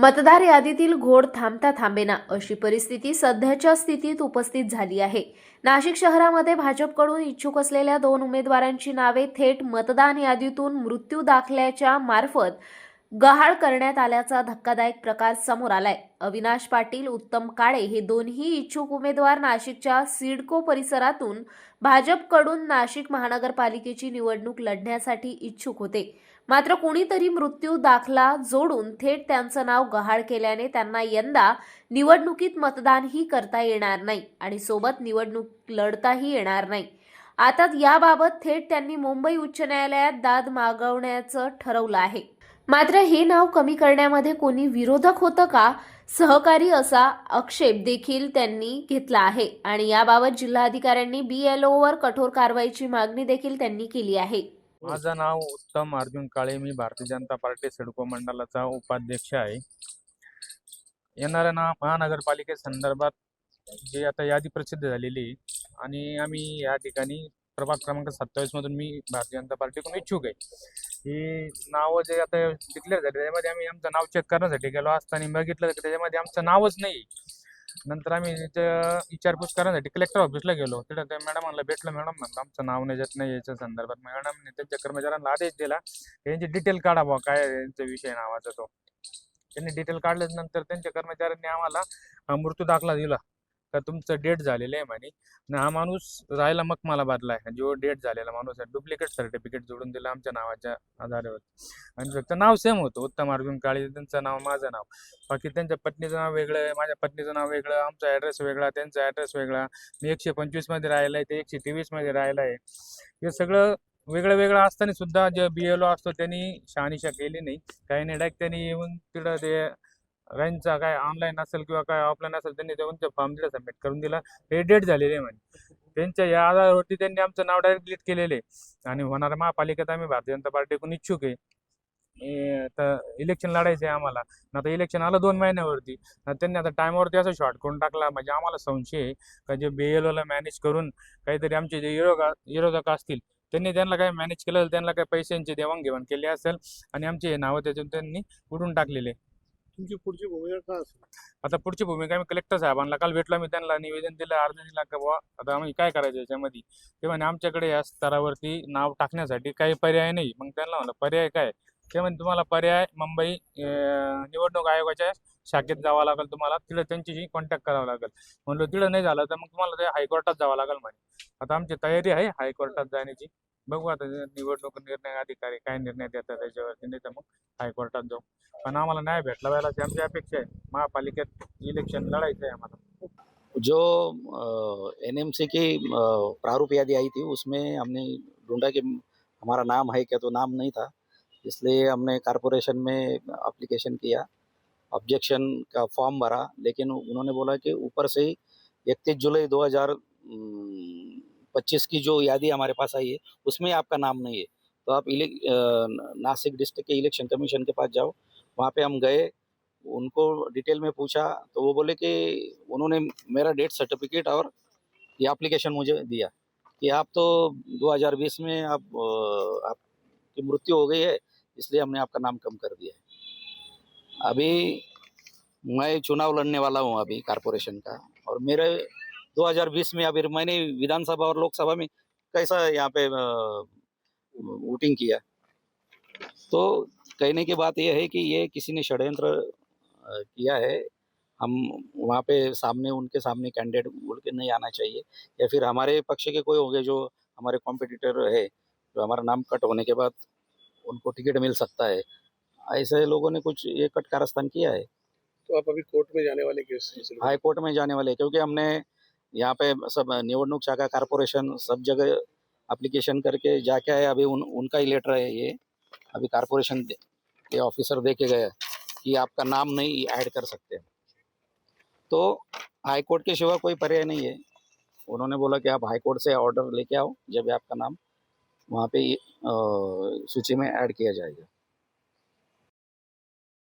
मतदार यादीतील घोड थांबता थांबेना अशी परिस्थिती सध्याच्या स्थितीत उपस्थित झाली आहे. नाशिक शहरामध्ये भाजपकडून इच्छुक असलेल्या दोन उमेदवारांची नावे थेट मतदान यादीतून मृत्यू दाखल्याच्या मार्फत गहाळ करण्यात आल्याचा धक्कादायक प्रकार समोर आलाय. अविनाश पाटील उत्तम काळे हे दोन्ही इच्छुक उमेदवार नाशिकच्या सिडको परिसरातून भाजपकडून नाशिक महानगरपालिकेची निवडणूक लढण्यासाठी इच्छुक होते. मात्र कुणीतरी मृत्यू दाखला जोडून थेट त्यांचं नाव गहाळ केल्याने त्यांना यंदा निवडणुकीत मतदानही करता येणार नाही आणि सोबत निवडणूक लढताही येणार नाही. आता याबाबत थेट त्यांनी मुंबई उच्च न्यायालयात दाद मागवण्याचं ठरवलं आहे. मात्र हे नाव कमी करण्यामध्ये कोणी विरोधक होतं का? सहकारी असा आक्षेप देखील त्यांनी घेतला आहे. आणि याबाबत जिल्हाधिकाऱ्यांनी ओवर कठोर कारवाईची मागणी देखील त्यांनी केली आहे. माझं नाव उत्तम अर्जुन काळे. मी भारतीय जनता पार्टी सिडको मंडळाचा उपाध्यक्ष आहे. येणाऱ्या ना महानगरपालिकेसंदर्भात जे आता यादी प्रसिद्ध झालेली आहे आणि आम्ही या ठिकाणी प्रभाग क्रमांक सत्तावीस मधून मी भारतीय जनता पार्टीकडून इच्छुक आहे. ही नावं जे आता डिक्लेअर झाले त्याच्यामध्ये आम्ही आमचं नाव चेक करण्यासाठी गेलो असताना बघितलं तर त्याच्यामध्ये आमचं नावच नाही नंतर आम्ही विचारपूस करण्यासाठी कलेक्टर ऑफिसला गेलो. तिथं मॅडम मॅडमांना भेटलं मॅडम म्हणलं आमचं नाव नाही येत नाही याच्या संदर्भात. मॅडमने त्यांच्या कर्मचाऱ्यांना आदेश दिला त्यांची डिटेल काढा बुवा काय त्यांचा यांचा विषय नावाचा तो. त्यांनी डिटेल काढल्यानंतर त्यांच्या कर्मचाऱ्यांनी आम्हाला मृत्यू दाखला दिला. का तुमचं डेट झालेलं आहे म्हणे. आणि हा माणूस राहायला मग मला बादला आहे. जो डेट झालेला माणूस आहे डुप्लिकेट सर्टिफिकेट जोडून दिलं आमच्या नावाच्या आधारावर. आणि फक्त नाव सेम होतं उत्तम अर्जुन काळे. त्यांचं नाव माझं नाव. बाकी त्यांच्या पत्नीचं नाव वेगळं आहे माझ्या पत्नीचं नाव वेगळं आमचा ॲड्रेस वेगळा त्यांचा ॲड्रेस वेगळा. मी एकशे पंचवीसमध्ये राहिला आहे ते एकशे तेवीसमध्ये राहिला आहे. हे सगळं वेगळं वेगळं असताना सुद्धा जे बी एल ओ असतो त्यांनी शहानिशा केली नाही. काही नाही डायरेक्ट त्यांनी येऊन तिथं ते त्यांचा काय ऑनलाईन असेल किंवा काय ऑफलाईन असेल त्यांनी त्यांचा फॉर्म दिला सबमिट करून दिला. हे डेट झालेले म्हणजे म्हणे. त्यांच्या या आधारावरती त्यांनी आमचं नाव डायरेक्ट डिलीट केलेले आणि होणाऱ्या महापालिकेत आम्ही भारतीय जनता पार्टीकडून इच्छुक आहे. तर इलेक्शन लढायचं आहे आम्हाला. आता इलेक्शन आलं दोन महिन्यावरती. त्यांनी आता टायमावरती असं शॉर्ट करून टाकला. म्हणजे आम्हाला संशय आहे का जे बी एल ओला मॅनेज करून काहीतरी आमचे जे विरोधक विरोधक असतील त्यांनी त्यांना काय मॅनेज केलं त्यांना काय पैशांची देवाणघेवाण केली असेल. आणि आमचे हे नावं त्याच्यातून त्यांनी उडून टाकलेले तुमची पुढची भूमिका काय असेल? आता पुढची भूमिका मी कलेक्टर साहेबांना काल भेटलो मी त्यांना निवेदन दिलं अर्ज दिला का बुवा? आता आम्ही काय करायचं याच्यामध्ये? ते म्हणे आमच्याकडे या स्तरावरती नाव टाकण्यासाठी काही पर्याय नाही. मग त्यांना म्हणलं पर्याय काय? ते म्हणे तुम्हाला पर्याय मुंबई निवडणूक आयोगाच्या शाखेत जावं लागेल तुम्हाला. तिथं त्यांच्याशी कॉन्टॅक्ट करावं लागेल. म्हणलं तिथं नाही झालं तर मग तुम्हाला ते हायकोर्टात जावं लागेल म्हणे. आता आमची तयारी आहे हायकोर्टात जाण्याची. बघू आता जे निर्णय अधिकारी काय निर्णय देतात त्याच्यावरती नाही तर मग हायकोर्टात जाऊ पण आम्हाला न्याय भेटला पाहिजे अशी आमची अपेक्षा आहे महापालिकेत इलेक्शन लढायचं आहे आम्हाला जो एनएमसी की प्रारूप यादी आई थी उसमें हमने ढूंढा कि हमारा नाम है क्या तो नाम नहीं था इसलिए हमने कारपोरेशन में एप्लीकेशन किया ऑब्जेक्शन का फॉर्म भरा लेकिन उन्होंने बोला कि ऊपर से ही इकतीस जुलाई 2025 की जो यादी हमारे पास आई है, उसमें आपका नाम नहीं है। तो आप इले नासिक डिस्ट्रिक्ट के इलेक्शन कमीशन के पास जाओ, वहाँ पे हम गए, उनको डिटेल में पूछा तो वो बोले कि उन्होंने मेरा डेथ सर्टिफिकेट और ये एप्लीकेशन मुझे दिया। कि आप तो 2020 में आप आपकी मृत्यु हो गई है, इसलिए हमने आपका नाम कम कर दिया है। अभी मैं चुनाव लड़ने वाला हूँ अभी कारपोरेशन का, और मेरे 2020 में अभी मैंने विधानसभा और लोकसभा में कैसा यहाँ पे वोटिंग किया। तो कहने की बात यह है कि ये किसी ने षड्यंत्र किया है। हम वहाँ पे सामने उनके सामने कैंडिडेट बोल के नहीं आना चाहिए। या फिर हमारे पक्ष के कोई होंगे जो हमारे कॉम्पिटिटर है जो हमारा नाम कट होने के बाद उनको टिकट मिल सकता है। ऐसे लोगों ने कुछ ये कट कारस्थान किया है। तो आप अभी कोर्ट में जाने वाले। हाई कोर्ट में जाने वाले क्योंकि हमने यहाँ पे सब निवडणूक शाखा कारपोरेशन सब जगह एप्लीकेशन करके जाके आए। अभी उन, उनका ही लेटर है ये। अभी कारपोरेशन के ऑफिसर दे के गए कि आपका नाम नहीं ऐड कर सकते तो हाई कोर्ट के सिवा कोई पर्याय नहीं है। उन्होंने बोला कि आप हाई कोर्ट से ऑर्डर लेके आओ, जब आपका नाम वहाँ पे सूची में ऐड किया जाएगा।